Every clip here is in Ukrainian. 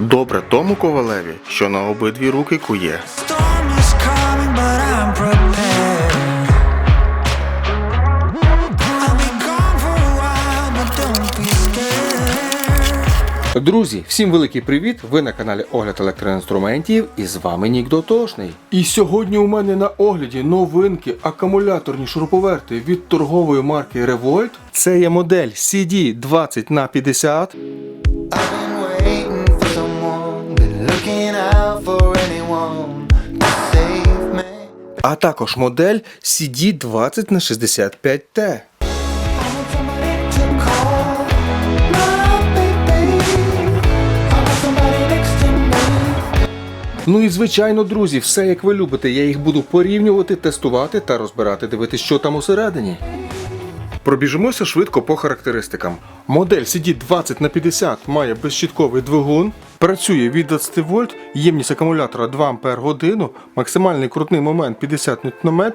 Добре тому ковалеві, що на обидві руки кує. Друзі, всім великий привіт! Ви на каналі Огляд електроінструментів і з вами Нік Дотошний. І сьогодні у мене на огляді новинки акумуляторні шуруповерти від торгової марки Revolt. Це є модель CD20 на 50 а також модель CD20 на 65T. I want somebody to call my baby. I want somebody next to me. Ну і звичайно, друзі, все як ви любите. Я їх буду порівнювати, тестувати та розбирати, дивитися, що там усередині. Пробіжимося швидко по характеристикам. Модель CD20 на 50 має безщітковий двигун, працює від 20 вольт, ємність акумулятора 2 Ампер годину, максимальний крутний момент 50 Нм,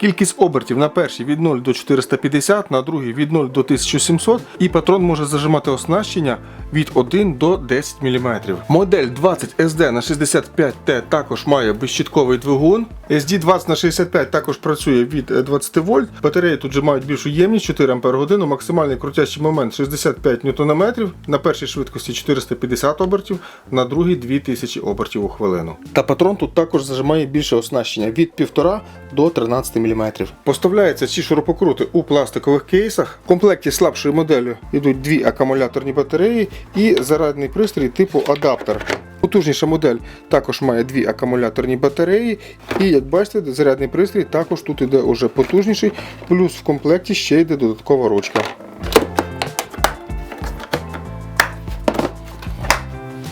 кількість обертів на першій від 0 до 450, на другій від 0 до 1700 і патрон може зажимати оснащення від 1 до 10 мм. Модель 20 SD на 65T також має безщітковий двигун. SD20 на 65 також працює від е, 20 вольт. Батареї тут же мають більшу ємність 4 Ах, максимальний крутящий момент 65 Нм, на першій швидкості 450 обертів, на другій 2000 обертів у хвилину. Та патрон тут також зажимає більше оснащення від 1,5 до 13 мм. Поставляються ці шурупокрути у пластикових кейсах. В комплекті слабшої моделі йдуть дві акумуляторні батареї і зарядний пристрій типу адаптер. Потужніша модель також має дві акумуляторні батареї, і як бачите, зарядний пристрій також тут іде уже потужніший, плюс в комплекті ще йде додаткова ручка.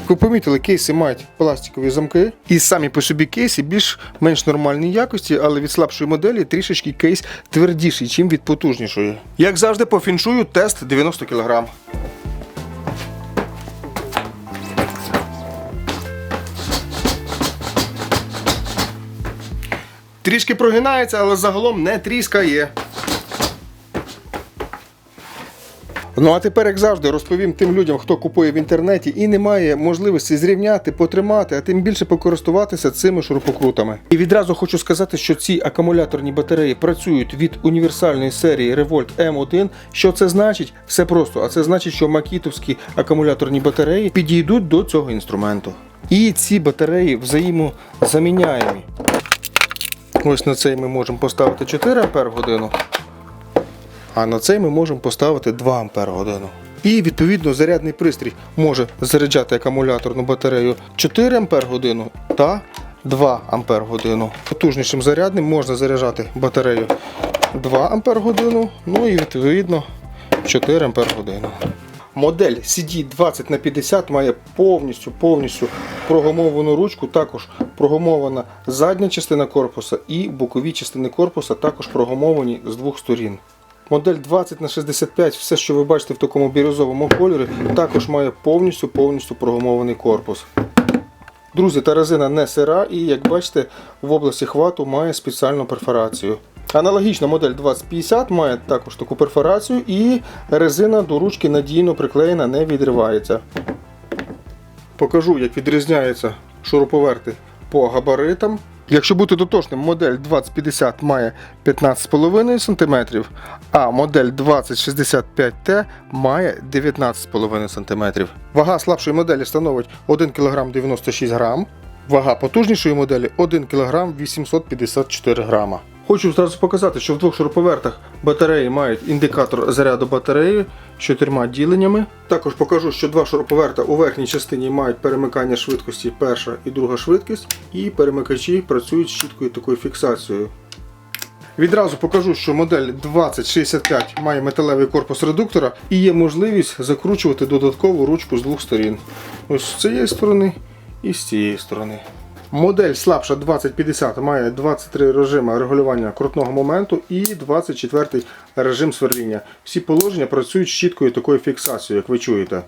Ви помітили, кейси мають пластикові замки, і самі по собі кейси більш-менш нормальної якості, але від слабшої моделі трішечки кейс твердіший, ніж від потужнішої. Як завжди, по фіншую тест 90 кг. Трішки прогинається, але загалом не тріскає. Ну а тепер, як завжди, розповім тим людям, хто купує в інтернеті і не має можливості зрівняти, потримати, а тим більше покористуватися цими шурупокрутами. І відразу хочу сказати, що ці акумуляторні батареї працюють від універсальної серії Revolt M1. Що це значить? Все просто. А це значить, що макітовські акумуляторні батареї підійдуть до цього інструменту. І ці батареї взаємозаміняємі. Ось на цей ми можемо поставити 4 Ах годину, а на цей ми можемо поставити 2 Ампер годину. І відповідно зарядний пристрій може заряджати акумуляторну батарею 4 Ампер годину та 2 Ампер годину. Потужнішим зарядним можна заряджати батарею 2 Ампер годину, ну і відповідно 4 Ампер годину. Модель CD20 на 50 має повністю повністю прогумовану ручку, також прогумована задня частина корпуса і бокові частини корпуса також прогумовані з двох сторін. Модель 20 на 65, все, що ви бачите в такому бірюзовому кольорі, також має повністю повністю прогумований корпус. Друзі, та резина не сира і, як бачите, в області хвату має спеціальну перфорацію. Аналогічна модель 2050 має також таку перфорацію і резина до ручки надійно приклеєна, не відривається. Покажу, як відрізняються шуруповерти по габаритам. Якщо бути дотошним, модель 2050 має 15,5 см, а модель 2065T має 19,5 см. Вага слабшої моделі становить 1 кг 96 г, вага потужнішої моделі 1 кг 854 г. Хочу зразу показати, що в двох шуруповертах батареї мають індикатор заряду батареї з чотирма діленнями. Також покажу, що два шуруповерта у верхній частині мають перемикання швидкості перша і друга швидкість, і перемикачі працюють з чіткою такою фіксацією. Відразу покажу, що модель 2065 має металевий корпус редуктора і є можливість закручувати додаткову ручку з двох сторін. Ось з цієї сторони і з цієї сторони. Модель слабша 2050 має 23 режими регулювання крутного моменту і 24 режим сверління. Всі положення працюють з чіткою такою фіксацією, як ви чуєте.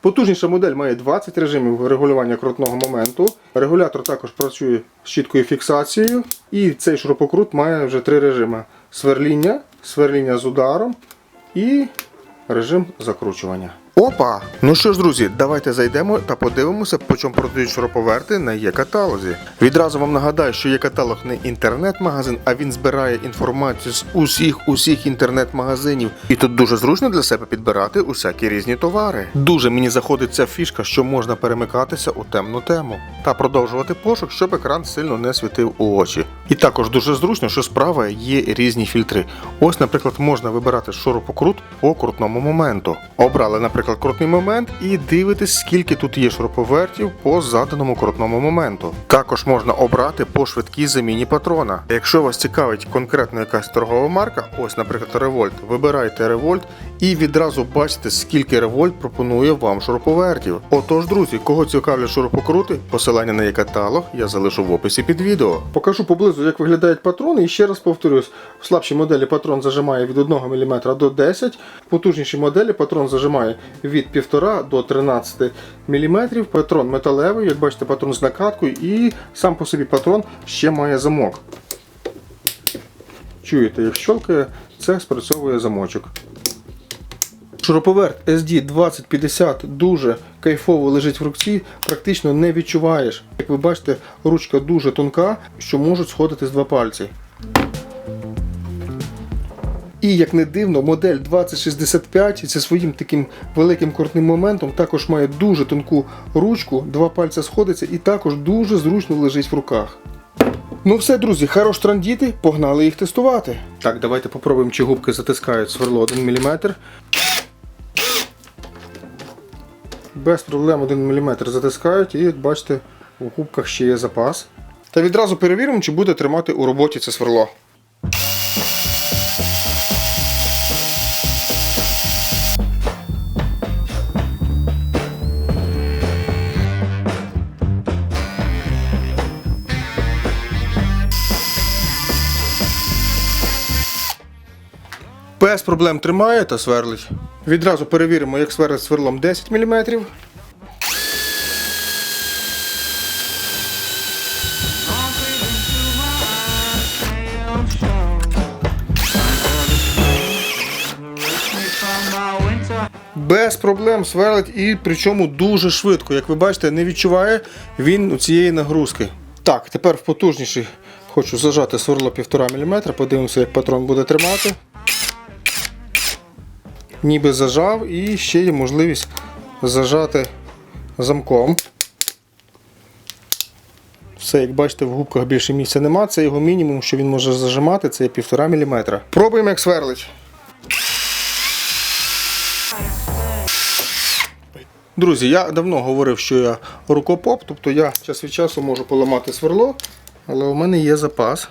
Потужніша модель має 20 режимів регулювання крутного моменту. Регулятор також працює з чіткою фіксацією. І цей шурупокрут має вже три режими: сверління, сверління з ударом і режим закручування. Опа! Ну що ж, друзі, давайте зайдемо та подивимося, по чому продають шуруповерти на є-каталозі. Відразу вам нагадаю, що є каталог не інтернет-магазин, а він збирає інформацію з усіх усіх інтернет-магазинів. І тут дуже зручно для себе підбирати усякі різні товари. Дуже мені заходить ця фішка, що можна перемикатися у темну тему та продовжувати пошук, щоб екран сильно не світив у очі. І також дуже зручно, що справа є різні фільтри. Ось, наприклад, можна вибирати шурупокрут по крутному моменту. Обрали, наприклад, крутний момент і дивитесь, скільки тут є шуруповертів по заданому крутному моменту. Також можна обрати по швидкій заміні патрона. Якщо вас цікавить конкретно якась торгова марка, ось, наприклад, Револьт, вибирайте Револьт і відразу бачите, скільки Револьт пропонує вам шуруповертів. Отож, друзі, кого цікавлять шурупокрути, посилання на є каталог я залишу в описі під відео. Покажу поблизу, як виглядають патрони. І ще раз повторюсь, в слабшій моделі патрон зажимає від 1 мм до 10 в потужнішій моделі патрон зажимає від 1,5 до 13 мм. Патрон металевий, як бачите, патрон з накаткою, і сам по собі патрон ще має замок. Чуєте, як щелкає, це спрацьовує замочок. Шуруповерт SD 2050 дуже кайфово лежить в руці, практично не відчуваєш. Як ви бачите, ручка дуже тонка, що можуть сходити з два пальці. І як не дивно, модель 2065 зі своїм таким великим крутним моментом також має дуже тонку ручку, два пальця сходяться і також дуже зручно лежить в руках. Ну все, друзі, хорош трандіти, погнали їх тестувати. Так, давайте попробуємо, чи губки затискають сверло 1 мм. Без проблем 1 мм затискають і, як бачите, у губках ще є запас. Та відразу перевіримо, чи буде тримати у роботі це сверло. Без проблем тримає та сверлить. Відразу перевіримо, як сверлить сверлом 10 мм. Без проблем сверлить і причому дуже швидко. Як ви бачите, не відчуває він цієї нагрузки. Так, тепер в потужніший хочу зажати сверло 1,5 мм. Подивимося, як патрон буде тримати. Ніби зажав і ще є можливість зажати замком. Все, як бачите, в губках більше місця нема. Це його мінімум, що він може зажимати, це є 1,5 мм. Пробуємо, як сверлить. Друзі, я давно говорив, що я рукопоп, тобто я час від часу можу поламати сверло, але у мене є запас.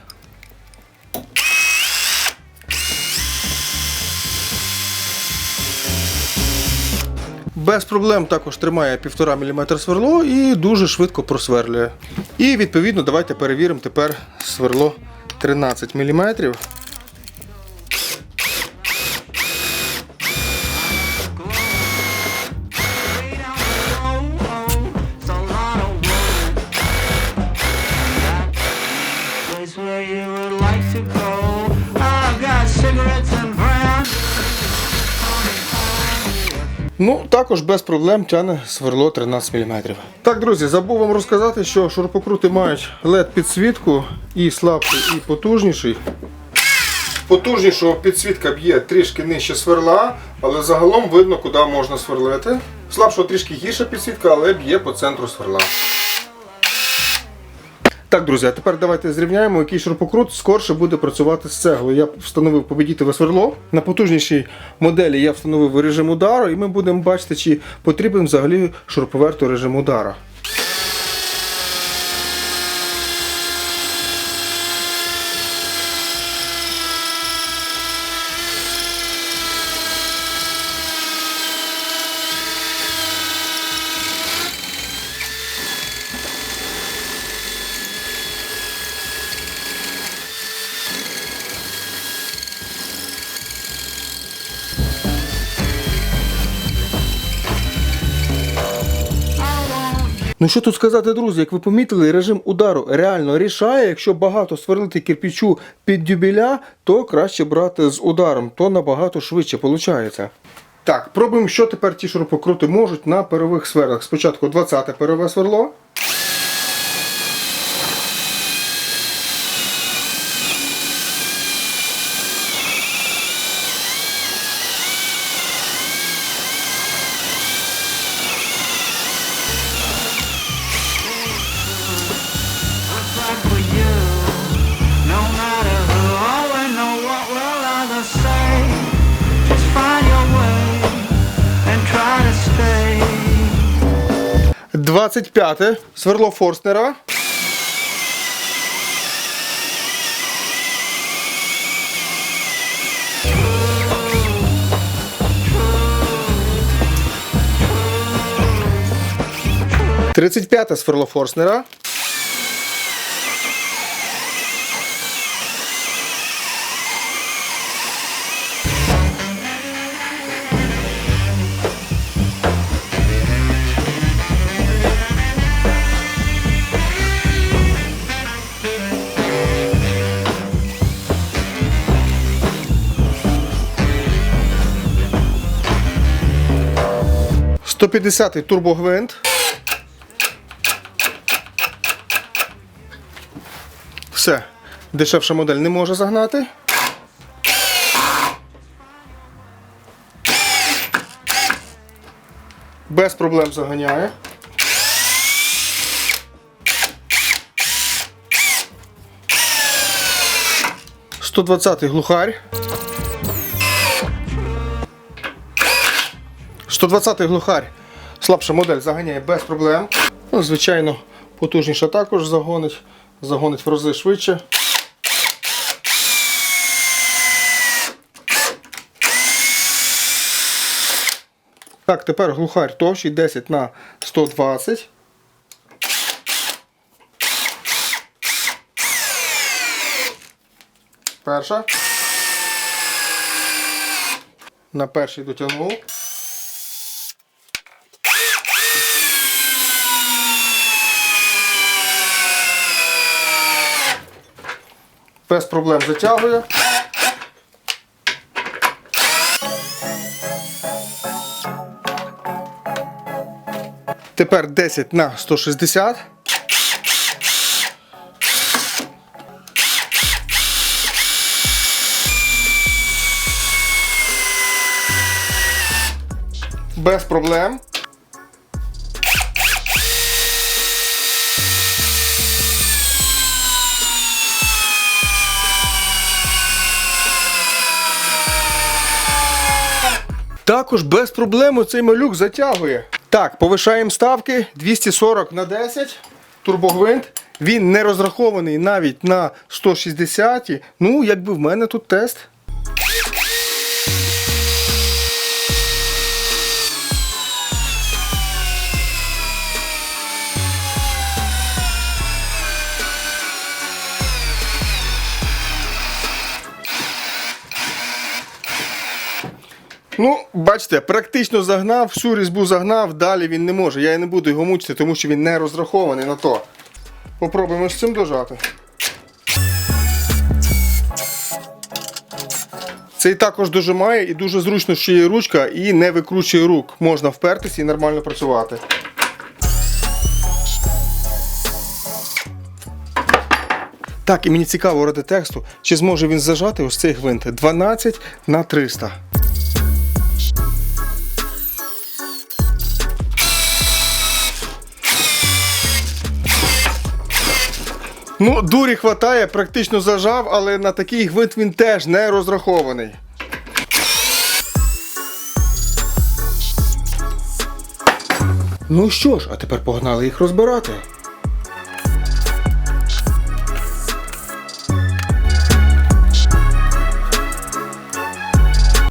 Без проблем також тримає 1,5 мм сверло і дуже швидко просверлює. І відповідно давайте перевіримо тепер сверло 13 мм. Ну, також без проблем тягне сверло 13 мм. Так, друзі, забув вам розказати, що шурпокрути мають LED підсвітку і слабший, і потужніший. Потужнішого підсвітка б'є трішки нижче сверла, але загалом видно, куди можна сверлити. Слабшого трішки гірша підсвітка, але б'є по центру сверла. Так, друзі, а тепер давайте зрівняємо, який шурпокрут скорше буде працювати з цеглою. Я встановив побідітове сверло. На потужнішій моделі я встановив режим удару, і ми будемо бачити, чи потрібен взагалі шурповерту режим удара. Ну що тут сказати, друзі, як ви помітили, режим удару реально рішає. Якщо багато сверлити кирпічу під дюбіля, то краще брати з ударом, то набагато швидше виходить. Так, пробуємо, що тепер ті шурупокрути можуть на перових сверлах. Спочатку 20-те перове сверло. 25 сверло Форстнера. Тридцять п'яте сверло Форстнера. Сто п'ятдесятий турбогвинт. Все. Дешевша модель не може загнати. Без проблем заганяє. Сто двадцятий глухарь. 120-й глухарь. Слабша модель заганяє без проблем. Ну, звичайно, потужніша також загонить. Загонить в рази швидше. Так, тепер глухарь товщий 10 на 120. Перша. На перший дотягнув. Без проблем затягує. Тепер 10 на 160. Без проблем. Також без проблем цей малюк затягує. Так, повишаємо ставки 240 на 10. Турбогвинт. Він не розрахований навіть на 160. Ну, якби в мене тут тест. Ну, бачите, практично загнав, всю різьбу загнав, далі він не може. Я і не буду його мучити, тому що він не розрахований на то. Попробуємо з цим дожати. Цей також дожимає і дуже зручно, що є ручка і не викручує рук. Можна впертися і нормально працювати. Так, і мені цікаво ради тексту, чи зможе він зажати ось цей гвинт 12 на 300. Ну, дурі хватає, практично зажав, але на такий гвинт він теж не розрахований. Ну що ж, а тепер погнали їх розбирати.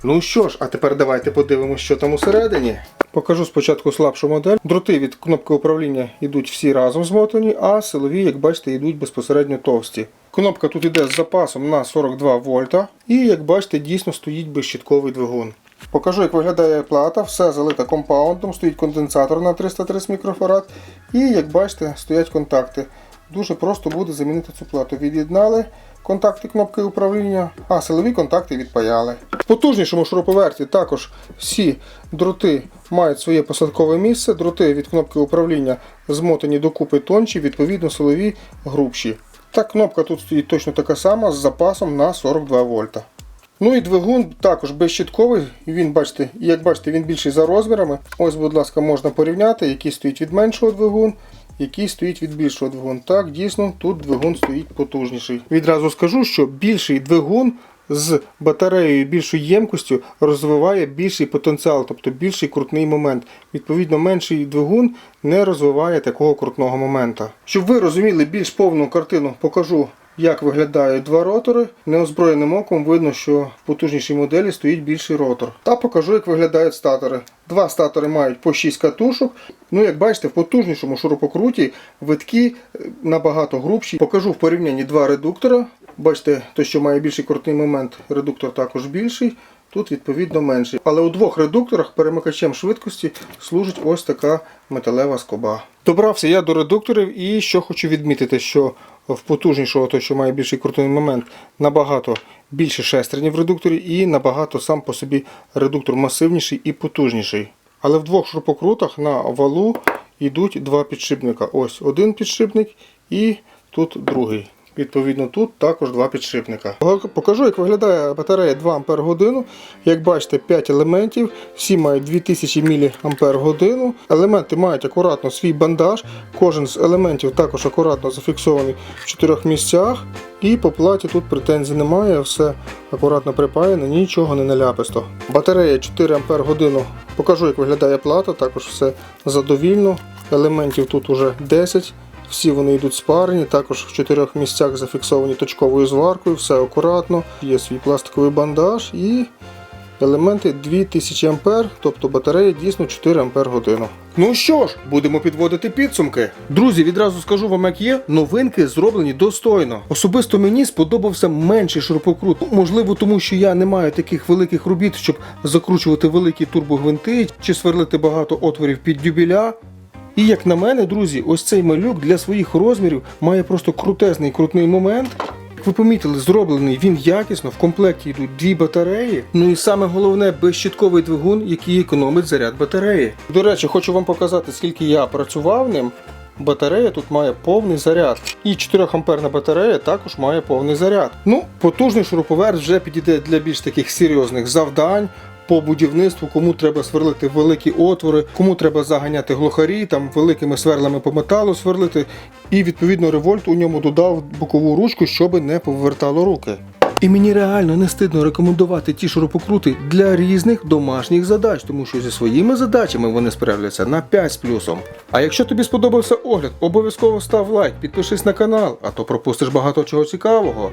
Ну що ж, а тепер давайте подивимося, що там усередині. Покажу спочатку слабшу модель. Дроти від кнопки управління йдуть всі разом змотані, а силові, як бачите, йдуть безпосередньо товсті. Кнопка тут йде з запасом на 42 вольта. І як бачите, дійсно стоїть безщитковий двигун. Покажу, як виглядає плата, все залита компаундом, стоїть конденсатор на 330 мікрофарад. І як бачите, стоять контакти. Дуже просто буде замінити цю плату. Від'єднали контакти кнопки управління, а силові контакти відпаяли. В потужнішому шуруповерті також всі дроти мають своє посадкове місце. Дроти від кнопки управління змотані докупи тонші, відповідно силові грубші. Та кнопка тут стоїть точно така сама з запасом на 42 вольта. Ну і двигун також безщитковий. Він, бачите, як бачите, він більший за розмірами. Ось, будь ласка, можна порівняти, який стоїть від меншого двигун, який стоїть від більшого двигун. Так, дійсно, тут двигун стоїть потужніший. Відразу скажу, що більший двигун з батареєю більшою ємкостю розвиває більший потенціал, тобто більший крутний момент. Відповідно, менший двигун не розвиває такого крутного момента. Щоб ви розуміли більш повну картину, покажу як виглядають два ротори. Неозброєним оком видно, що в потужнішій моделі стоїть більший ротор. Та покажу, як виглядають статори. Два статори мають по 6 катушок. Ну, як бачите, в потужнішому шурупокруті витки е, набагато грубші. Покажу в порівнянні два редуктора. Бачите, той, що має більший крутний момент, редуктор також більший. Тут відповідно менший. Але у двох редукторах перемикачем швидкості служить ось така металева скоба. Добрався я до редукторів і що хочу відмітити, що в потужнішого, той, що має більший крутовий момент, набагато більше шестерні в редукторі і набагато сам по собі редуктор масивніший і потужніший. Але в двох шурпокрутах на валу йдуть два підшипника. Ось один підшипник і тут другий. Відповідно, тут також два підшипника. Покажу, як виглядає батарея 2 Ампер. Як бачите, 5 елементів, всі мають 2000 мАч. Елементи мають акуратно свій бандаж. Кожен з елементів також акуратно зафіксований в чотирьох місцях. І по платі тут претензій немає, все акуратно припаяно, нічого не наляписто. Батарея 4 Ампер. Покажу, як виглядає плата, також все задовільно. Елементів тут уже 10. Всі вони йдуть спарені, також в чотирьох місцях зафіксовані точковою зваркою, все акуратно. Є свій пластиковий бандаж і елементи 2000 А, тобто батарея дійсно 4 Ампер годину. Ну що ж, будемо підводити підсумки. Друзі, відразу скажу вам, як є, новинки зроблені достойно. Особисто мені сподобався менший шурупокрут. Можливо, тому що я не маю таких великих робіт, щоб закручувати великі турбогвинти чи сверлити багато отворів під дюбіля. І як на мене, друзі, ось цей малюк для своїх розмірів має просто крутезний крутний момент. Як ви помітили, зроблений він якісно, в комплекті йдуть дві батареї. Ну і саме головне безщитковий двигун, який економить заряд батареї. До речі, хочу вам показати, скільки я працював ним. Батарея тут має повний заряд. І 4 амперна батарея також має повний заряд. Ну, потужний шуруповерт вже підійде для більш таких серйозних завдань. По будівництву, кому треба сверлити великі отвори, кому треба заганяти глухарі, там великими сверлами по металу сверлити. І відповідно револьт у ньому додав бокову ручку, щоб не повертало руки. І мені реально не стидно рекомендувати ті шурупокрути для різних домашніх задач, тому що зі своїми задачами вони справляться на 5 з плюсом. А якщо тобі сподобався огляд, обов'язково став лайк, підпишись на канал, а то пропустиш багато чого цікавого.